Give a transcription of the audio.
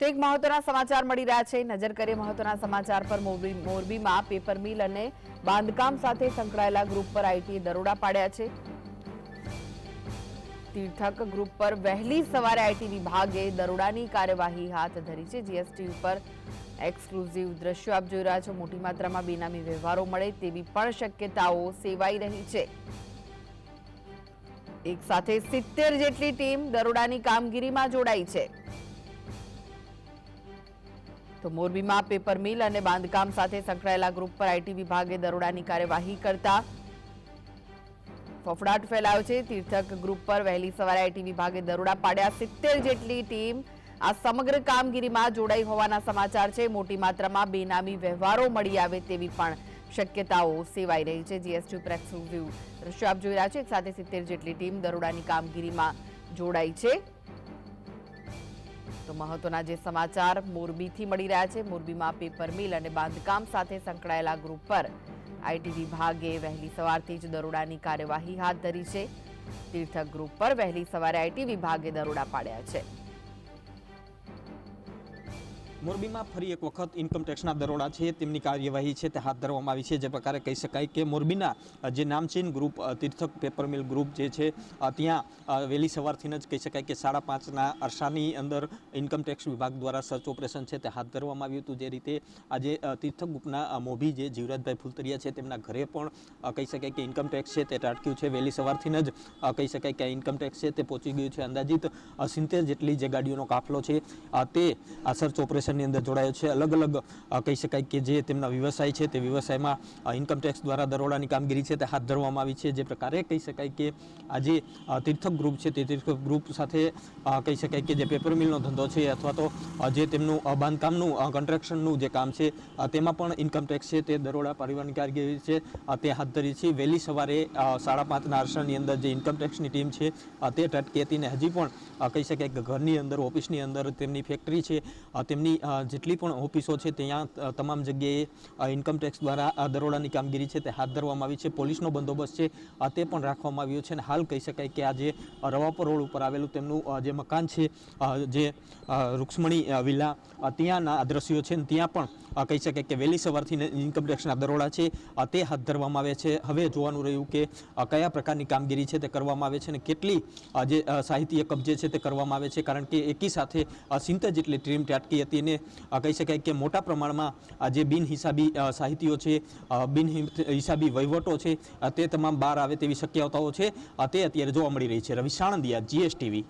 તો એક મહત્વના સમાચાર મળી રહ્યા છે. નજર કરીએ મહત્વના સમાચાર પર મોરબી મોરબીમાં પેપર મિલ અને બાંધકામ સાથે સંકળાયેલા ગ્રુપ પર આઈટીએ દરોડા પાડ્યા છે. તીર્થક ગ્રુપ પર વહેલી સવારે આઈટી વિભાગે દરોડાની કાર્યવાહી હાથ ધરી છે. જીએસટી ઉપર એક્સક્લુઝિવ દ્રશ્યો આપ જોઈ રહ્યા છો. મોટી માત્રામાં બેનામી વ્યવહારો મળે તેવી પણ શક્યતાઓ સેવાઈ રહી છે. એક સાથે સિત્તેર જેટલી ટીમ દરોડાની કામગીરીમાં જોડાઈ છે. તો મોરબીમાં પેપર મિલ અને બાંધકામ સાથે સંકળાયેલા ગ્રુપ પર આઈટી વિભાગે દરોડાની કાર્યવાહી કરતા ફફડાટ ફેલાયો છે. તીર્થક ગ્રુપ પર વહેલી સવારે આઈટી વિભાગે દરોડા પાડ્યા. સિત્તેર જેટલી ટીમ આ સમગ્ર કામગીરીમાં જોડાઈ હોવાના સમાચાર છે. મોટી માત્રામાં બેનામી વ્યવહારો મળી આવે તેવી પણ શક્યતાઓ સેવાઈ રહી છે. જીએસટી ઉપર રિવ્યુ દ્રશ્યો આપ જોઈ રહ્યા છે. એક સાથે સિત્તેર જેટલી ટીમ દરોડાની કામગીરીમાં જોડાઈ છે. તો મહત્વના જે સમાચાર મોરબીથી મળી રહ્યા છે, મોરબીમાં પેપર મિલ અને બાંધકામ સાથે સંકળાયેલા ગ્રુપ પર આઈટી વિભાગે વહેલી સવારથી જ દરોડાની કાર્યવાહી હાથ ધરી છે. તીર્થક ગ્રુપ પર વહેલી સવારે આઈટી વિભાગે દરોડા પાડ્યા છે. મોરબીમાં ફરી એક વખત ઇન્કમટેક્સના દરોડા છે, તેમની કાર્યવાહી છે, તે હાથ ધરવામાં આવી છે. જે પ્રકારે કહી શકાય કે મોરબીના જે નામચીન group Tirthak paper mill group જે છે ત્યાં વહેલી સવારથી જ કહી શકાય કે સાડા પાંચના અરસાની અંદર ઇન્કમ ટેક્સ વિભાગ દ્વારા સર્ચ ઓપરેશન છે, તે હાથ ધરવામાં આવ્યું હતું. જે રીતે આજે તીર્થક ગ્રુપના મોભી જે જીવરાજભાઈ ફુલતરિયા છે, તેમના ઘરે પણ કહી શકાય કે ઇન્કમટેક્સ છે, તે ટાટક્યું છે. વહેલી સવારથી જ કહી શકાય કે આ ઇન્કમ ટેક્સ છે, તે પહોંચી ગયું છે અંદાજિત સિત્તેર જેટલી જે ગાડીઓનો કાફલો છે તે આ સર્ચ ઓપરેશનની અંદર જોડાયો છે. અલગ અલગ કહી શકાય કે જે તેમના વ્યવસાય છે તે વ્યવસાયમાં ઇન્કમ ટેક્સ દ્વારા દરોડાની કામગીરી છે તે હાથ ધરવામાં આવી છે. જે પ્રકારે કહી શકાય કે આ જે તીર્થક ગ્રુપ છે તે તીર્થક ગ્રુપ સાથે કહી શકાય કે જે પેપર મિલનો ધંધો છે અથવા તો જે તેમનું બાંધકામનું કન્સ્ટ્રક્શનનું જે કામ છે તેમાં પણ ઇન્કમ ટેક્સ છે તે દરોડા પરિવહન કામગીરી છે તે હાથ ધરી છે. વહેલી સવારે સાડા પાંચના અરસાની અંદર જે ઇન્કમ ટેક્સની ટીમ છે તે ટટકેતીને હજી પણ કહી શકાય કે ઘરની અંદર ઓફિસની અંદર તેમની ફેક્ટરી છે તેમની જેટલી પણ ઓફિસો છે ત્યાં તમામ જગ્યાએ ઇન્કમટેક્સ દ્વારા દરોડાની કામગીરી છે તે હાથ ધરવામાં આવી છે. પોલીસનો બંદોબસ્ત છે તે પણ રાખવામાં આવ્યો છે અને હાલ કહી શકાય કે આ જે રવાપર રોડ ઉપર આવેલું તેમનું જે મકાન છે જે રૂક્ષ્મણી વિલા ત્યાંના દ્રશ્યો છે ને ત્યાં પણ કહી શકાય કે વહેલી સવારથી ઇન્કમટેક્સના દરોડા છે તે હાથ ધરવામાં આવે છે. હવે જોવાનું રહ્યું કે કયા પ્રકારની કામગીરી છે તે કરવામાં આવે છે અને કેટલી જે સાહિત્ય કબજે છે તે કરવામાં આવે છે. કારણ કે એકી સાથે સિત્તેર જેટલી ટીમ ત્યાટકી હતી અ, કહી શકાય કે મોટા પ્રમાણમાં આ જે બિનહિસાબી સાહિત્યો છે બિન હિસાબી વહીવટો છે તે તમામ બહાર આવે તેવી શક્યતાઓ છે. તે અત્યારે જોવા મળી રહી છે. રવિ સાણંદિયા જીએસટીવી